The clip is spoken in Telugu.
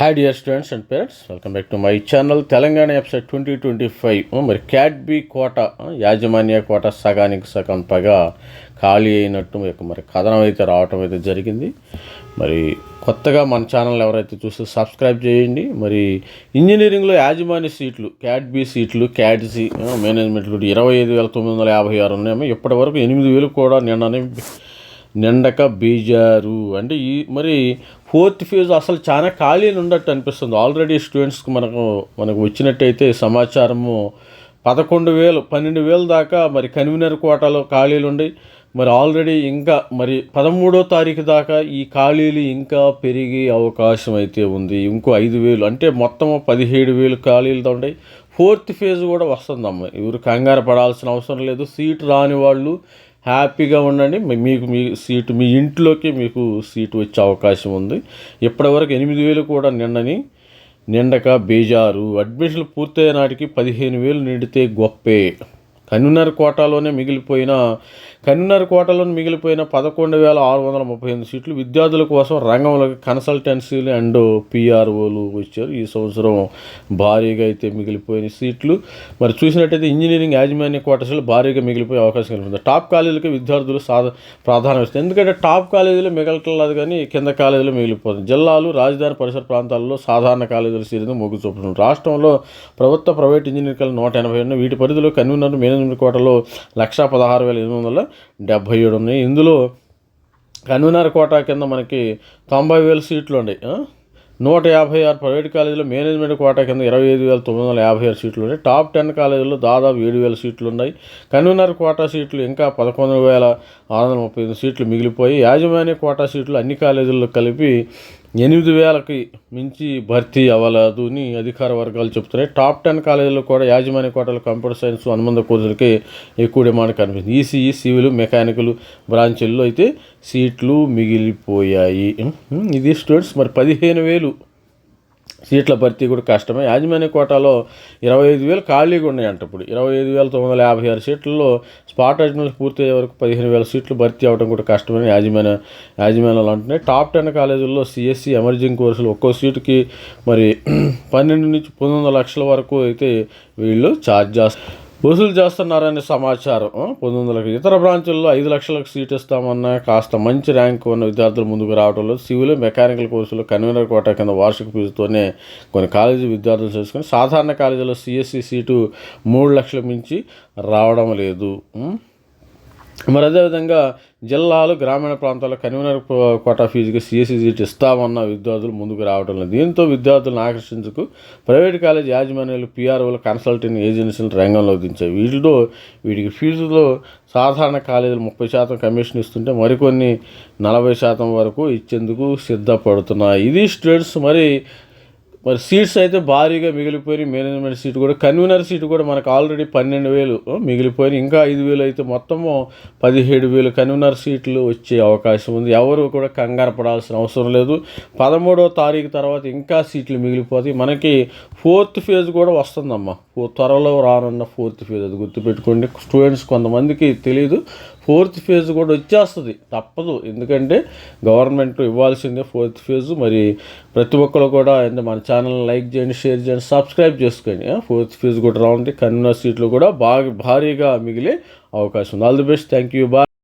Hi dear students and parents welcome back to my channel Telangana website twenty twenty five మరి క్యాట్ బి కోట యాజమాన్య కోట సగానికి సగం పగా ఖాళీ అయినట్టు మరి కథనం అయితే రావటం అయితే జరిగింది. మరి కొత్తగా మన ఛానల్ ఎవరైతే చూస్తే సబ్స్క్రైబ్ చేయండి. మరి ఇంజనీరింగ్లో యాజమాన్య seats cat B seats cat C మేనేజ్మెంట్లు ఇరవై ఐదు వేల తొమ్మిది వందల యాభై ఆరు ఉన్నాయేమో ఇప్పటి వరకు ఎనిమిది వేలు కూడా నిన్ననే నిండక బీజారు అంటే ఈ మరి ఫోర్త్ ఫేజ్ అసలు చాలా ఖాళీలు ఉన్నట్టు అనిపిస్తుంది. ఆల్రెడీ స్టూడెంట్స్కి మనకు మనకు వచ్చినట్టయితే సమాచారము పదకొండు వేలు పన్నెండు వేలు దాకా మరి కన్వీనర్ కోటాలో ఖాళీలు ఉన్నాయి మరి ఆల్రెడీ ఇంకా మరి పదమూడో తారీఖు దాకా ఈ ఖాళీలు ఇంకా పెరిగే అవకాశం అయితే ఉంది. ఇంకో ఐదు వేలు అంటే మొత్తం పదిహేడు వేలు ఖాళీలతో ఉన్నాయి ఫోర్త్ ఫేజ్ కూడా వస్తుందమ్మ. ఎవరు కంగారు పడాల్సిన అవసరం లేదు. సీట్ రాని వాళ్ళు హ్యాపీగా ఉండండి. మీకు మీ సీటు మీ ఇంట్లోకి మీకు సీటు వచ్చే అవకాశం ఉంది. ఇప్పటివరకు ఎనిమిది వేలు కూడా నిండని నిండక బేజారు. అడ్మిషన్లు పూర్తయ్యే నాటికి పదిహేను వేలు నిండితే గొప్పే. కన్వీనర్ కోటాలోనే మిగిలిపోయిన కన్వీనర్ కోటాలోనే మిగిలిపోయిన పదకొండు వేల ఆరు వందల ముప్పై ఎనిమిది సీట్లు విద్యార్థుల కోసం రంగంలోకి కన్సల్టెన్సీలు అండ్ పిఆర్ఓలు వచ్చారు. ఈ సంవత్సరం భారీగా అయితే మిగిలిపోయిన సీట్లు. మరి చూసినట్టయితే ఇంజనీరింగ్ యాజమాన్య కోటర్స్లో భారీగా మిగిలిపోయే అవకాశం కలుగుతుంది టాప్ కాలేజీలకి విద్యార్థులు సాధ ప్రాధాన్యం ఇస్తారు ఎందుకంటే టాప్ కాలేజీలు మిగలట్లేదు కానీ కింద కాలేజీలో మిగిలిపోతుంది. జిల్లాలు రాజధాని పరిసర ప్రాంతాల్లో సాధారణ కాలేజీలు సీరియల్ మొగ్గు చూపుతుంది. రాష్ట్రంలో ప్రభుత్వ ప్రైవేట్ ఇంజనీరింగ్ నూట ఎనభై ఉన్నాయి వీటి పరిధిలో కన్వీనర్ పద్దెనిమిది కోటలో లక్షా పదహారు వేల ఎనిమిది వందల డెబ్బై ఏడు ఉన్నాయి. ఇందులో కన్వీనర్ కోటా కింద మనకి తొంభై వేల సీట్లు ఉన్నాయి నూట యాభై ఆరు ప్రైవేట్ కాలేజీలో మేనేజ్మెంట్ కోటా కింద ఇరవై ఐదు వేల తొమ్మిది వందల యాభై ఆరు సీట్లు ఉన్నాయి టాప్ టెన్ కాలేజీల్లో దాదాపు ఏడు వేల సీట్లు ఉన్నాయి. కన్వీనర్ కోటా సీట్లు ఇంకా పదకొండు వేల ఆరు వందల ముప్పై ఎనిమిది సీట్లు మిగిలిపోయి యాజమాన్య కోటా సీట్లు అన్ని కాలేజీల్లో కలిపి ఎనిమిది వేలకి మించి భర్తీ అవ్వలేదు అని అధికార వర్గాలు చెప్తున్నాయి. టాప్ టెన్ కాలేజీల్లో కూడా యాజమాన్య కోటలు కంప్యూటర్ సైన్స్ అనుబంధ కోర్సులకి ఎక్కువ డిమాండ్ కనిపిస్తుంది ఈసీఈ సివిల్ మెకానికల్ బ్రాంచీల్లో అయితే సీట్లు మిగిలిపోయాయి. ఇది స్టూడెంట్స్ మరి పదిహేను వేలు సీట్ల భర్తీ కూడా కష్టమే. యాజమాన్య కోటాలో ఇరవై ఐదు వేలు ఖాళీగా ఉన్నాయంట ఇప్పుడు. ఇరవై ఐదు వేల తొమ్మిది వందల యాభై ఆరు సీట్లలో స్పాట్ అడ్మిషన్ పూర్తి అయ్యే వరకు పదిహేను వేల సీట్లు భర్తీ అవ్వడం కూడా కష్టమని యాజమాన్య యాజమాన్యాలు అంటున్నాయి. టాప్ టెన్ కాలేజీల్లో సిఎస్సి ఎమర్జింగ్ కోర్సులు ఒక్కో సీటుకి మరి పన్నెండు నుంచి పంతొమ్మిది వందల లక్షల వరకు అయితే వీళ్ళు ఛార్జ్ చేస్తారు వసూలు చేస్తున్నారనే సమాచారం ఆ, పంతొమ్మిది ఇతర బ్రాంచుల్లో ఐదు లక్షలకు సీట్ ఇస్తామన్న కాస్త మంచి ర్యాంక్ ఉన్న విద్యార్థులు ముందుకు రావడంలో సివిల్ మెకానికల్ కోర్సులు కన్వీనర్ కోటా కింద వార్షిక ఫీజుతోనే కొన్ని కాలేజీ విద్యార్థులు చేసుకొని సాధారణ కాలేజీలో సిఎస్సి సీటు మూడు లక్షల మించి రావడం లేదు. మరి అదేవిధంగా జిల్లాలు గ్రామీణ ప్రాంతాల్లో కన్వీనర్ కోటా ఫీజుకి సిఎస్సి సీట్ ఇస్తామన్న విద్యార్థులు ముందుకు రావడం లేదు. దీంతో విద్యార్థులను ఆకర్షించుకు ప్రైవేట్ కాలేజ్ యాజమాన్యాలు పీఆర్ఓలు కన్సల్టింగ్ ఏజెన్సీలు రంగంలో దించాయి. వీటిలో వీటికి ఫీజులో సాధారణ కాలేజీలు ముప్పై శాతం కమిషన్ ఇస్తుంటే మరికొన్ని నలభై శాతం వరకు ఇచ్చేందుకు సిద్ధపడుతున్నాయి. ఇది స్టూడెంట్స్ మరి మరి సీట్స్ అయితే భారీగా మిగిలిపోయి మేనేజ్మెంట్ సీట్ కూడా కన్వీనర్ సీట్ కూడా మనకు ఆల్రెడీ పన్నెండు వేలు మిగిలిపోయి మిగిలిపోయినాయి ఇంకా ఐదు వేలు అయితే మొత్తము పదిహేడు వేలు కన్వీనర్ సీట్లు వచ్చే అవకాశం ఉంది. ఎవరు కూడా కంగారు పడాల్సిన అవసరం లేదు. పదమూడవ తారీఖు తర్వాత ఇంకా సీట్లు మిగిలిపోతాయి. మనకి ఫోర్త్ ఫేజ్ కూడా వస్తుందమ్మా. త్వరలో రానున్న ఫోర్త్ ఫేజ్ అది గుర్తుపెట్టుకోండి. స్టూడెంట్స్ కొంతమందికి తెలియదు ఫోర్త్ ఫేజ్ కూడా వచ్చేస్తుంది. తప్పదు. ఎందుకంటే గవర్నమెంట్ ఇవ్వాల్సిందే ఫోర్త్ ఫేజ్. మరి ప్రతి ఒక్కరు కూడా ఏంటంటే మన ఛానల్ లైక్ చేయండి షేర్ చేయండి సబ్స్క్రైబ్ చేసుకోండి. ఫోర్త్ ఫేజ్ కూడా రావండి. కన్వీనర్ సీట్లు కూడా బాగా భారీగా మిగిలే అవకాశం ఉంది. All the best. Thank you. Bye.